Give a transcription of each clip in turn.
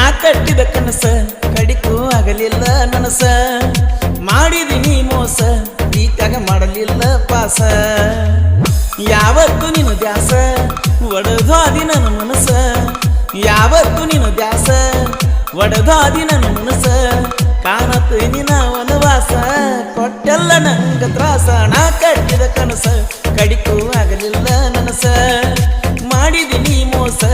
ನಾ ಕಟ್ಟಿದ ಕನಸ, ಕಡಿಕು ಆಗಲಿಲ್ಲ ನನಸ. ಮಾಡಿದಿನಿ ಮೋಸ ಈಗಾಗ ಮಾಡಲಿಲ್ಲ ಪಾಸ. ಯಾವತ್ತು ನಿನ್ನ ದ್ಯಾಸ ಒಡದಾದಿ ನನ್ನ ಮನಸ. ಯಾವತ್ತು ನಿನ್ನ ದ್ಯಾಸ ಒಡದಾದಿ ನನ್ನ ಮನಸ. ಕಾಣತ್ತು ನಿನ್ನ ವನವಾಸ, ಕೊಟ್ಟೆಲ್ಲ ನಂಗ ತ್ರಾಸ. ನಾ ಕಟ್ಟಿದ ಕನಸ, ಕಡಿಕು ಆಗಲಿಲ್ಲ ನನಸ. ಮಾಡಿದಿನಿ ಮೋಸ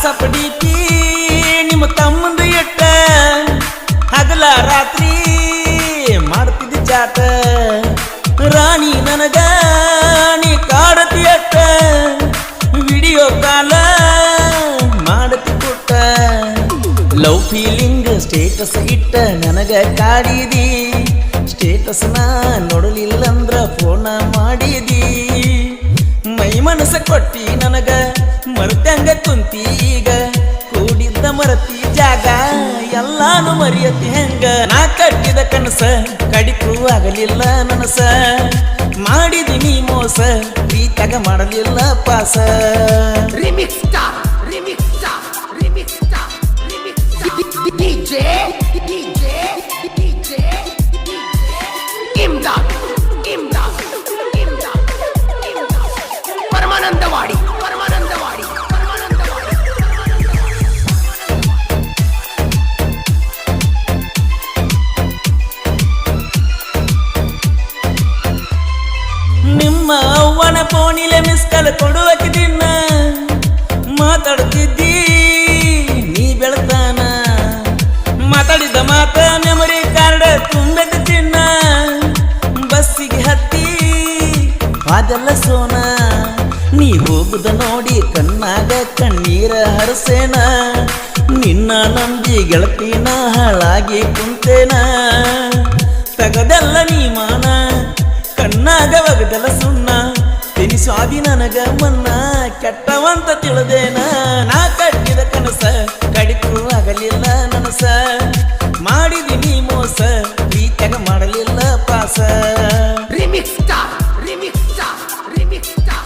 ವಾಟ್ಸಪ್ ನಿಮ್ಮ ತಮ್ಮಂದು ಎಟ್ಟ? ಹಗಲ ರಾತ್ರಿ ಮಾಡ್ತಿದ್ದ ಚಾಟ ರಾಣಿ ನನಗ ನೀ ಕಾಡತಿ ಅಟ್ಟ. ವಿಡಿಯೋ ಕಾಲ ಮಾಡತಿ ಕೊಟ್ಟ. ಲವ್ ಫೀಲಿಂಗ್ ಸ್ಟೇಟಸ್ ಇಟ್ಟ, ನನಗ ಕಾಡಿದಿ. ಸ್ಟೇಟಸ್ ನಾ ಕಡಿಕು ಆಗಲಿಲ್ಲ ನನಸ ಮಾಡಿದಿನಿ ಮೋಸ ಪ್ರೀತಾಗ ಮಾಡಲಿಲ್ಲ ಪಾಸ Remix star, remix star, ಅವ್ವನ ಫೋನಿಲೆ ಮಿಸ್ ಕಾಲ್ ಕೊಡುವಕ್ಕೆ ದಿನ ಮಾತಾಡ್ತಿದ್ದಿ ನೀ ಬೆಳತಾನ. ಮಾತಾಡಿದ ಮಾತ ಮೆಮೊರಿ ಕಾರ್ಡ್ ತುಂಬೆದ ತಿನ್ನ ಬಸ್ಸಿಗೆ ಹತ್ತಿ, ಅದೆಲ್ಲ ಸೋನ. ನೀ ಹೋಗುದ ನೋಡಿ ಕಣ್ಣಾಗ ಕಣ್ಣೀರ ಹರಸೇನ. ನಿನ್ನ ನಂಬಿ ಗೆಳತಿನ ಹಾಳಾಗಿ ಕುಂತೇನ. ತಗದೆಲ್ಲ ನೀ ಮಾನ, ಕಣ್ಣಾಗ ಒಗದೆಲ್ಲ ಸುಣ್ಣ. ತಿನಿಸ್ವಾದಿ ನನಗ ಮನ್ನ ಕೆಟ್ಟವಂತ ತಿಳಿದೇನ? ನಾ ಕಟ್ಟಿದ ಕನಸ ಕಡಿತು ಆಗಲಿಲ್ಲ ನನಸ. ಮಾಡಿದೀನಿ ಮೋಸ ಪ್ರೀತ್ಯಾಗ ಮಾಡಲಿಲ್ಲ ಪಾಸ. Remix remix remix remix star,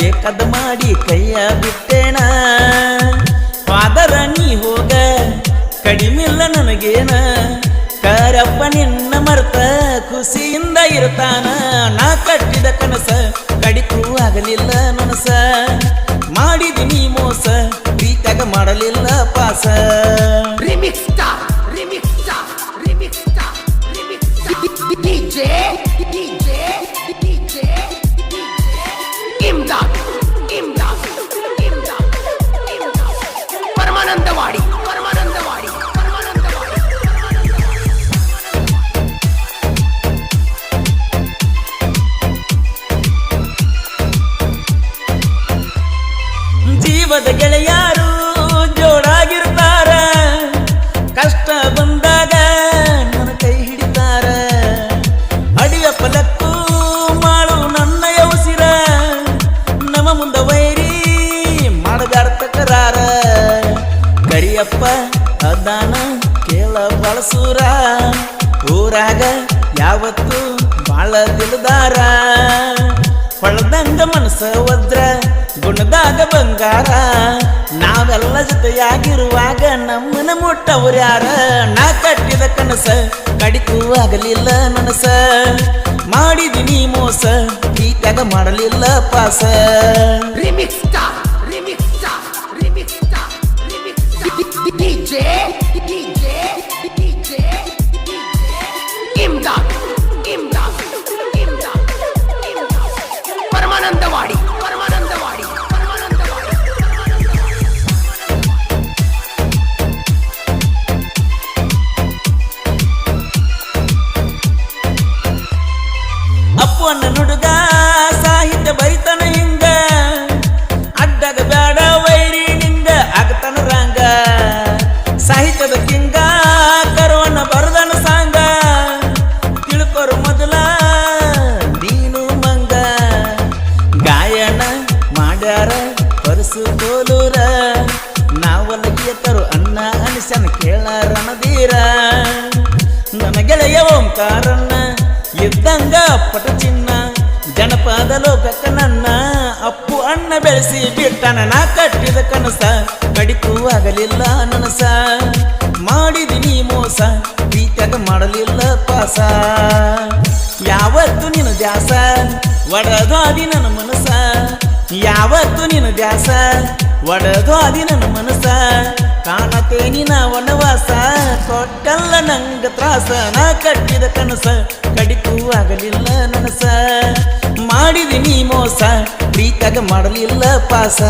ಬೇಕಾದ ಮಾಡಿ ಕೈಯ ಬಿಟ್ಟೇಣ ಫಾದರ ನೀ ಹೋಗ ಕಡಿಮಿಲ್ಲ ನನಗೇನ? ಕರಪ್ಪ ನಿನ್ನ ಮರ್ತ ಖುಷಿಯಿಂದ ಇರ್ತಾನ? ನಾ ಕಟ್ಟಿದ ಕನಸ ಕಡಿತು ಆಗಲಿಲ್ಲ ನನಸ. ಮಾಡಿದಿನಿ ಮೋಸ ಪ್ರೀತಾಗ ಮಾಡಲಿಲ್ಲ ಪಾಸ. ಜೀವದ ಗೆಳೆಯಾರು ಜೋಡಾಗಿರ್ತಾರ. ಕಷ್ಟ ಬಂದಾಗ ನನ್ನ ಕೈ ಹಿಡಿತಾರ. ಅಡಿಯ ಫಲಕ್ಕೂ ಮಾಡು ನನ್ನ ಯೋಸಿರ ನಮ್ಮ ಮುಂದ ವೈರಿ ಮಾಡದಾರ್ಥ ತಕರಾರ ಕರಿಯಪ್ಪ, ಅದಾನ ಕೇಳ ಬಳಸೂರ. ಊರಾಗ ಯಾವತ್ತು ಬಾಳ ದಿಲದಾರ ಹೊಳದಂಗ ಮನಸ್ಸ ವಜ್ರ ಗುಣದಾಗ ಬಂಗಾರ. ನಾವೆಲ್ಲ ಜೊತೆಯಾಗಿರುವಾಗ ನಮ್ಮನ ಮುಟ್ಟವ್ರ್ಯಾರ ನಾ ಕಟ್ಟಿದ ಕನಸ ಕಡಿತೂ ಆಗಲಿಲ್ಲ ನನಸ ಮಾಡಿದಿನಿ ಮೋಸ ಪ್ರೀತ್ಯಾಗ ಮಾಡಲಿಲ್ಲ ಪಾಸ. ಪರಸು ತೋಲೂರ. ನಾವಲ್ಲಿಯತ್ತರು ಅಣ್ಣ ಅನ್ನ ಅನಿಸನ ಕೇಳ ನನ್ನ ಗೆಳೆಯ ಓಂಕಾರಣ್ಣ, ಇದ್ದಂಗ ಪಟ ಚಿನ್ನ ಜನಪದ ಲೋಕಕ್ಕ ನನ್ನ ಅಪ್ಪು ಅಣ್ಣ ಬೆಳೆಸಿ ಬಿಟ್ಟನ ನಾ ಕಟ್ಟಿದ ಕನಸ. ಕಡಿತು ಆಗಲಿಲ್ಲ ನನಸ ಮಾಡಿದಿನಿ ಮೋಸ ಪ್ರೀತ್ಯಾಗ ಮಾಡಲಿಲ್ಲ ಪಾಸ. ಯಾವತ್ತು ನಿನ್ನ ದ್ಯಾಸ ಒಡದಾದಿ ನನ್ನ ಮನಸ. ಯಾವತ್ತು ನಿನ್ನ ದ್ಯಾಸ? ಅದಿ ನನ್ನ ಮನಸ ಕಾಣತೆ ನಿನ ವನವಾಸ. ಕೊಟ್ಟಲ್ಲ ನಂಗ ತ್ರಾಸ. ನಾ ಕಟ್ಟಿದ ಕನಸ ಕಡಿತು ಆಗಲಿಲ್ಲ ನನಸ. ಮಾಡಿದಿನಿ ಮೋಸ, ಪ್ರೀತಾಗ ಮಾಡಲಿಲ್ಲ ಪಾಸ.